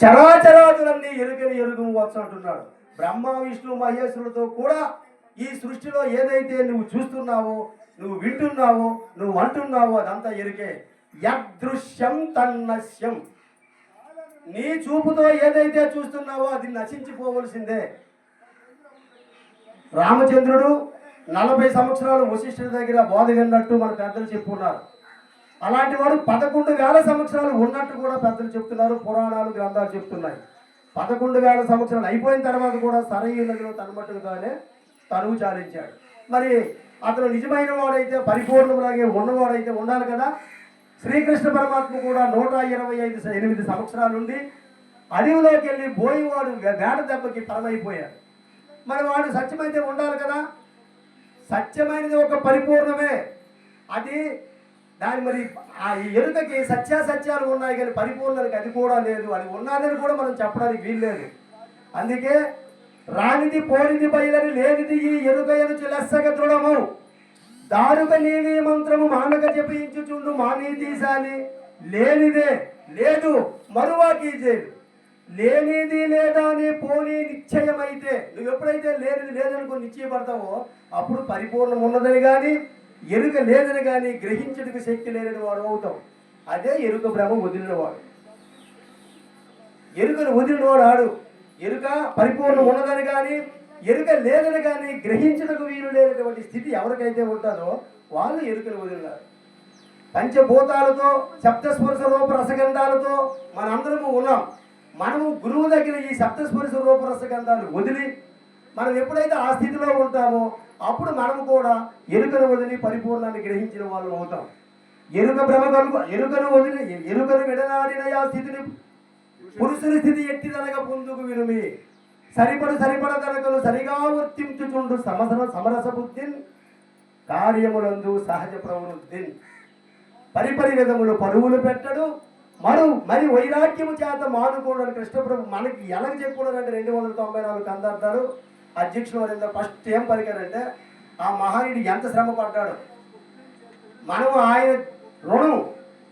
చరాచరాదులన్నీ ఎరుగని ఎరుగు వచ్చు అంటున్నాడు. బ్రహ్మ విష్ణు మహేశ్వరులతో కూడా ఈ సృష్టిలో ఏదైతే నువ్వు చూస్తున్నావో నువ్వు వింటున్నావో నువ్వు అంటున్నావో అదంతా ఎరుకే. యదృశ్యం తన్నశ్యం నీ చూపుతో ఏదైతే చూస్తున్నావో అది నశించిపోవలసిందే. రామచంద్రుడు నలభై సంవత్సరాలు వశిష్ఠుడి దగ్గర బోధ విన్నట్టు మన పెద్దలు చెప్పుకున్నారు అలాంటి వాడు పదకొండు వేల సంవత్సరాలు ఉన్నట్టు కూడా పెద్దలు చెప్తున్నారు పురాణాలు గ్రంథాలు చెప్తున్నాయి. పదకొండు వేల సంవత్సరాలు అయిపోయిన తర్వాత కూడా సరయూ నదిలో తనమట్టుగానే తనువు చాలించాడు. మరి అతను నిజమైన వాడైతే పరిపూర్ణములాగే ఉన్నవాడైతే ఉండాలి కదా? శ్రీకృష్ణ పరమాత్మ కూడా నూట ఇరవై ఐదు ఎనిమిది సంవత్సరాలు ఉండి అడవిలోకి వెళ్ళి బోయివాడు వేట దెబ్బకి పరమైపోయాడు మరి వాడు సత్యమైతే ఉండాలి కదా? సత్యమైనది ఒక పరిపూర్ణమే. అది దాని మరి ఆ ఎరుకకి సత్యాసత్యాలు ఉన్నాయి కానీ పరిపూర్ణకి అది కూడా లేదు. అది ఉన్నాదని కూడా మనం చెప్పడానికి వీల్లేదు. అందుకే రానిది పోనిది బయలని లేనిది ఈ ఎరుక ఎనుచు లెస్సగ దృఢము. దారుక నీవి మంత్రము మానక జపించుచుండు మానీతీశాలి లేనిదే లేదు మరువాకి చేయదు. లేనిది లేదా అని పోనీ నిశ్చయమైతే నువ్వు ఎప్పుడైతే లేనిది లేదనుకో నిశ్చయపడతావో అప్పుడు పరిపూర్ణం ఉన్నదని కానీ ఎరుక లేదని కానీ గ్రహించడానికి శక్తి లేని వాడు అవుతాం అదే ఎరుక భ్రమ వదిలినవాడు. ఎరుకను వదిలినవాడు ఆడు. ఎరుక పరిపూర్ణం ఉన్నదని కానీ ఎరుక లేదని కానీ గ్రహించడానికి వీలు లేనటువంటి స్థితి ఎవరికైతే ఉంటుందో వాళ్ళు ఎరుకను వదిలినారు. పంచభూతాలతో సప్తస్పర్శ రూప రసగంధాలతో మనందరము ఉన్నాం. మనము గురువు దగ్గర ఈ సప్తస్పర్శ రూప రసగంధాలు వదిలి మనం ఎప్పుడైతే ఆ స్థితిలో ఉంటామో అప్పుడు మనం కూడా ఎరుకను వదిలి పరిపూర్ణాన్ని గ్రహించిన వాళ్ళు అవుతాం. ఎరుక భ్రమ కలుగు ఎరుకను వదిలి ఎరుకను విడనాడిన ఆ స్థితిని పురుషుని స్థితి ఎట్టిదనగా పొందుకు వినుమి. సరిపడు సరిపడ తనకలు సరిగా వర్తించుచుండు సమసర సమరస బుద్ధిన్ కార్యములందు సహజ ప్రవృద్ధిన్ పరిపరి విధములు పరువులు పెట్టడు. మరు మరి వైరాగ్యము చేత మానుకోవడం కృష్ణప్రభు మనకి ఎలా చెప్పుకున్నారంటే రెండు వందల తొంభై నాలుగు కందార్థాలు? అధ్యక్షుడు వారిందో ఫస్ట్ ఏం పలికారంటే ఆ మహానీయుడు ఎంత శ్రమ పడ్డాడు? మనం ఆయన రుణం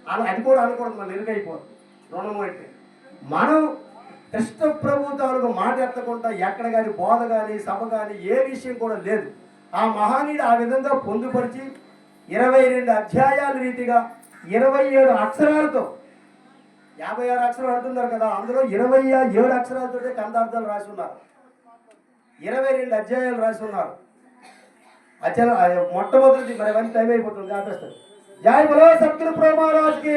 అలా అది కూడా అనుకోవడం మనం ఇరుకైపోదు రుణం అంటే మనం కృష్ణ ప్రభు తాలూకు మాట ఎత్తకుండా ఎక్కడ కానీ బోధ కానీ సభ కానీ ఏ విషయం కూడా లేదు. ఆ మహానీయుడు ఆ విధంగా పొందుపరిచి ఇరవై రెండు అధ్యాయాల రీతిగా ఇరవై ఏడు అక్షరాలతో యాభై ఆరు అక్షరాలు అంటున్నారు కదా అందులో ఇరవై ఏడు అక్షరాలతో కందార్థాలు రాసి ఉన్నారు. ఇరవై రెండు అధ్యాయాలు రాసి ఉన్నారు అచల మొట్టమొదటి మరి టైం అయిపోతుంది ఆపేస్తారు జై బలో సత్యులు ప్రోమారాజ్కి